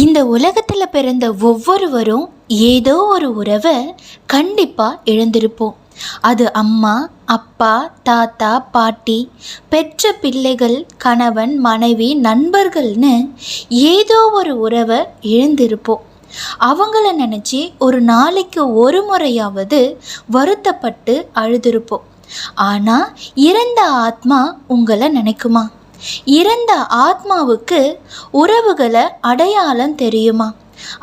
இந்த உலகத்தில் பிறந்த ஒவ்வொருவரும் ஏதோ ஒரு உறவை கண்டிப்பாக இழந்திருப்போம். அது அம்மா அப்பா தாத்தா பாட்டி பெற்ற பிள்ளைகள் கணவன் மனைவி நண்பர்கள்னு ஏதோ ஒரு உறவை இழந்திருப்போம். அவங்கள நினச்சி ஒரு நாளைக்கு ஒரு முறையாவது வருத்தப்பட்டு அழுதுருப்போம். ஆனால் இறந்த ஆத்மா உங்களை நினைக்குமா? இறந்த ஆத்மாவுக்கு உறவுகளை அடையாளம் தெரியுமா?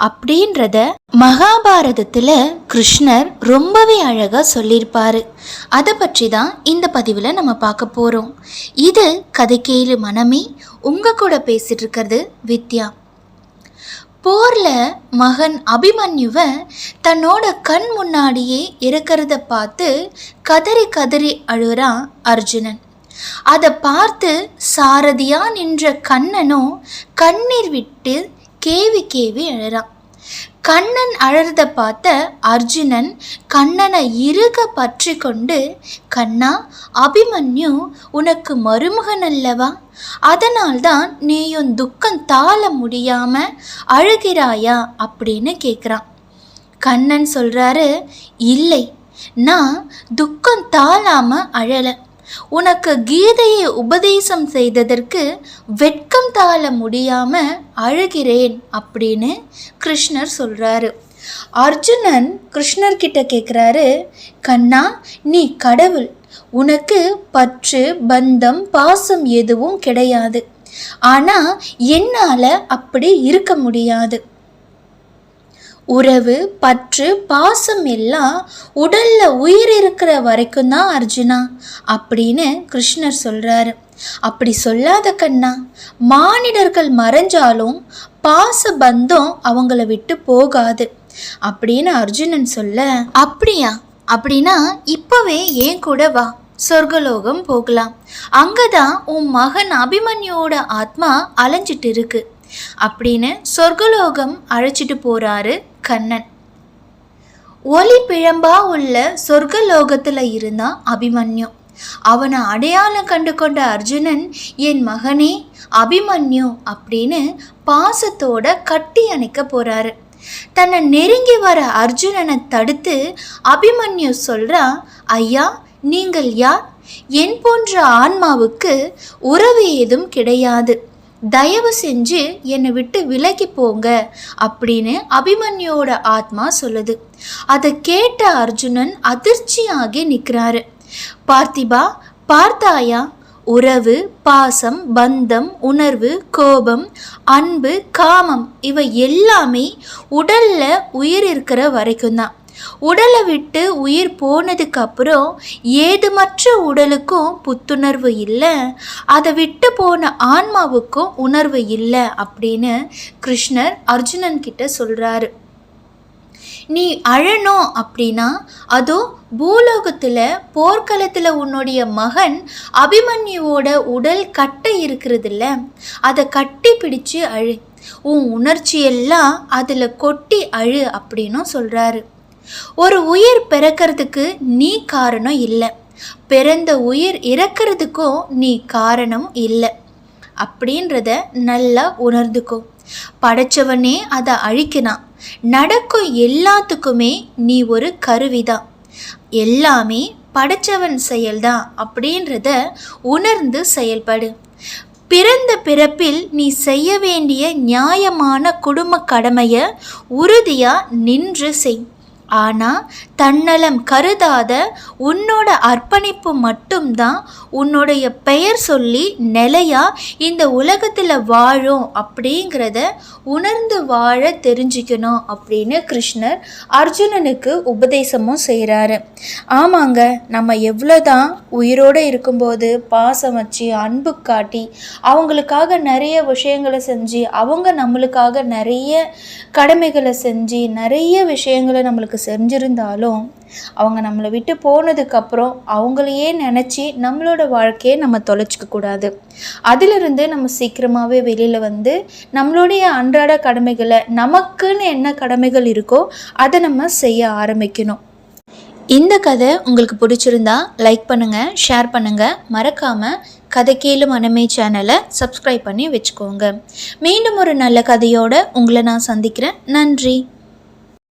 அப்படின்றத மகாபாரதத்தில் கிருஷ்ணர் ரொம்பவே அழகாக சொல்லியிருப்பாரு. அதை பற்றி தான் இந்த பதிவில் நம்ம பார்க்க போகிறோம் இது கதை கேளு மனமே உங்கள் கூட பேசிகிட்டு இருக்கிறது வித்யா. போரில் மகன் அபிமன்யுவை தன்னோட கண் முன்னாடியே இருக்கிறத பார்த்து கதறி கதறி அழுகிறான் அர்ஜுனன். அதை பார்த்து சாரதியா நின்ற கண்ணனும் கண்ணீர் விட்டு கேவி கேவி அழறான். கண்ணன் அழறத பார்த்த அர்ஜுனன் கண்ணனை இறுக பற்றி கொண்டு கண்ணா அபிமன்யு உனக்கு மருமகன் அல்லவா? அதனால்தான் நீயும் துக்கம் தாழ முடியாம அழுகிறாயா? அப்படின்னு கேட்குறான் கண்ணன் சொல்றாரு இல்லை நான் துக்கம் தாழாம அழலை. உனக்கு கீதையை உபதேசம் செய்ததற்கு வெட்கம் தாழ முடியாம அழுகிறேன் அப்படின்னு கிருஷ்ணர் சொல்றாரு. அர்ஜுனன் கிருஷ்ணர்கிட்ட கேட்குறாரு கண்ணா நீ கடவுள். உனக்கு பற்று பந்தம் பாசம் எதுவும் கிடையாது. ஆனால் என்னால் அப்படி இருக்க முடியாது. உறவு பற்று பாசம் எல்லாம் உடல்ல உயிர் இருக்கிற வரைக்கும் தான் அர்ஜுனா அப்படின்னு கிருஷ்ணர் சொல்றாரு. அப்படி சொல்லாத கண்ணா மானிடர்கள் மறைஞ்சாலும் பாச பந்தம் அவங்கள விட்டு போகாது அப்படின்னு அர்ஜுனன் சொல்ல அப்படியா? அப்படின்னா இப்பவே ஏன் கூட வா சொர்க்கலோகம் போகலாம். அங்கதான் உன் மகன் அபிமன்யோட ஆத்மா அலைஞ்சிட்டு இருக்கு அப்படின்னு சொர்க்கலோகம் அழைச்சிட்டு போறாரு கண்ணன். ஒளி பிழம்பா உள்ள சொர்க்கலோகத்தில் இருந்தான் அபிமன்யு. அவனை அடையாளம் கண்டு கொண்ட அர்ஜுனன் என் மகனே அபிமன்யு அப்படின்னு பாசத்தோட கட்டி அணைக்க போறாரு. தன்னை நெருங்கி வர அர்ஜுனனை தடுத்து அபிமன்யு சொல்றான் ஐயா நீங்கள் யார்? என் போன்ற ஆன்மாவுக்கு உறவு ஏதும் கிடையாது. தயவு செஞ்சு என்னை விட்டு விலகி போங்க அப்படின்னு அபிமன்யோட ஆத்மா சொல்லுது. அதை கேட்ட அர்ஜுனன் அதிர்ச்சியாகி நிற்கிறாரு பார்த்திபா பார்த்தாயா? உறவு பாசம் பந்தம் உணர்வு கோபம் அன்பு காமம் இவை எல்லாமே உடல்ல உயிர் இருக்கிற வரைக்கும் தான் உடலை விட்டு உயிர் போனதுக்கப்புறம் ஏதுமற்ற உடலுக்கும் புத்துணர்வு இல்லை. அதை விட்டு போன ஆன்மாவுக்கும் உணர்வு இல்லை அப்படின்னு கிருஷ்ணர் அர்ஜுனன் கிட்ட சொல்கிறாரு நீ அழணும் அப்படின்னா அதோ பூலோகத்தில் போர்க்களத்தில் உன்னுடைய மகன் அபிமன்யுவோட உடல் கட்டை இருக்கிறதுல்ல அதை கட்டி பிடிச்சு அழு. உன் உணர்ச்சியெல்லாம் அதில் கொட்டி அழு அப்படின்னும் சொல்கிறாரு ஒரு உயிர் பிறக்கிறதுக்கு நீ காரணம் இல்லை. பிறந்த உயிர் இறக்கிறதுக்கும் நீ காரணம் இல்லை. அப்படின்றத நல்லா உணர்ந்துக்கோ. படைச்சவனே அதை அழிக்கினான் நடக்கும் எல்லாத்துக்குமே நீ ஒரு கருவிதான். எல்லாமே படைச்சவன் செயல்தான் அப்படின்றத உணர்ந்து செயல்படு. பிறந்த பிறப்பில் நீ செய்ய வேண்டிய நியாயமான குடும்ப கடமையை உறுதியாக நின்று செய். ஆனால் தன்னலம் கருதாத உன்னோட அர்ப்பணிப்பு மட்டும்தான் உன்னுடைய பெயர் சொல்லி நிலையா இந்த உலகத்தில் வாழும் அப்படிங்கிறத உணர்ந்து வாழ தெரிஞ்சுக்கணும் அப்படின்னு கிருஷ்ணர் அர்ஜுனனுக்கு உபதேசமும் செய்கிறாரு ஆமாங்க நம்ம எவ்வளோதான் உயிரோடு இருக்கும்போது பாசம் வச்சு அன்பு காட்டி அவங்களுக்காக நிறைய விஷயங்களை செஞ்சு அவங்க நம்மளுக்காக நிறைய கடமைகளை செஞ்சு நிறைய விஷயங்களை நம்மளுக்கு செஞ்சுருந்தாலும் அவங்க நம்மளை விட்டு போனதுக்கப்புறம் அவங்களையே நினச்சி நம்மளோட வாழ்க்கையை நம்ம தொலைச்சிக்க கூடாது. அதிலிருந்து நம்ம சீக்கிரமாகவே வெளியில் வந்து நம்மளுடைய அன்றாட கடமைகளை நமக்குன்னு என்ன கடமைகள் இருக்கோ அதை நம்ம செய்ய ஆரம்பிக்கணும். இந்த கதை உங்களுக்கு பிடிச்சிருந்தா லைக் பண்ணுங்கள் ஷேர் பண்ணுங்கள் மறக்காமல் கதை கேளு மனமே சேனலை சப்ஸ்கிரைப் பண்ணி வச்சுக்கோங்க. மீண்டும் ஒரு நல்ல கதையோடு உங்களை நான் சந்திக்கிறேன். நன்றி.